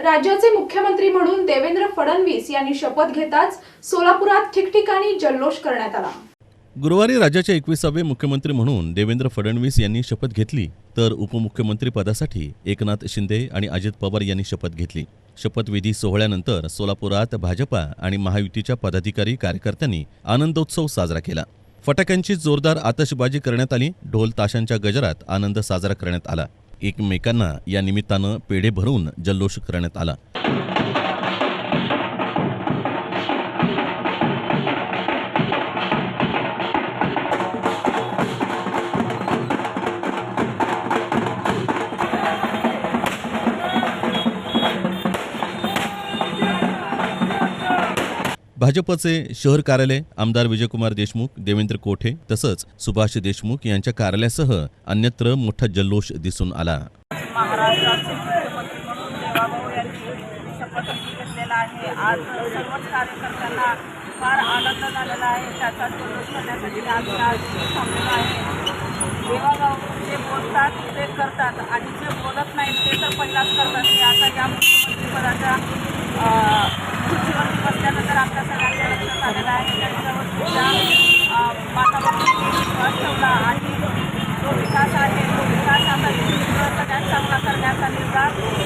राज्याचे मुख्यमंत्री म्हणून देवेंद्र फडणवीस यांनी शपथ घेताच सोलापुरात ठिकठिकाणी जल्लोष करण्यात आला. गुरुवारी राज्याचे एकविसावे मुख्यमंत्री म्हणून देवेंद्र फडणवीस यांनी शपथ घेतली तर उपमुख्यमंत्री पदासाठी एकनाथ शिंदे आणि अजित पवार यांनी शपथ घेतली. शपथविधी सोहळ्यानंतर सोलापुरात भाजपा आणि महायुतीच्या पदाधिकारी कार्यकर्त्यांनी आनंदोत्सव साजरा केला. फटाक्यांची जोरदार आतषबाजी करण्यात आली ढोल ताशांच्या गजरात आनंद साजरा करण्यात आला. एकमेकांना या निमित्तानं पेढे भरून जल्लोष करण्यात आला. भाजपचे शहर कार्यालय आमदार विजयकुमार देशमुख देवेंद्र कोठे तसंच सुभाष देशमुख यांच्या कार्यालयासह अन्यत्र मोठा जल्लोष दिसून आला. आज सर्वच कार्यकर्त्यांना फार आनंद झालेला आहे. त्याचा जल्लोष करण्यासाठी आम्ही आज थांबलेलो आहे देवाभाऊ जे बोलतात ते करतात आणि जे बोलत नाहीत ते तर पहिलाच करतात. ते आता या मुख्यमंत्रीपदाच्या विश्वास ठेवला आणि जो विकास आहे तो विकास आता सगळ्यात चांगला करण्याचा निर्धार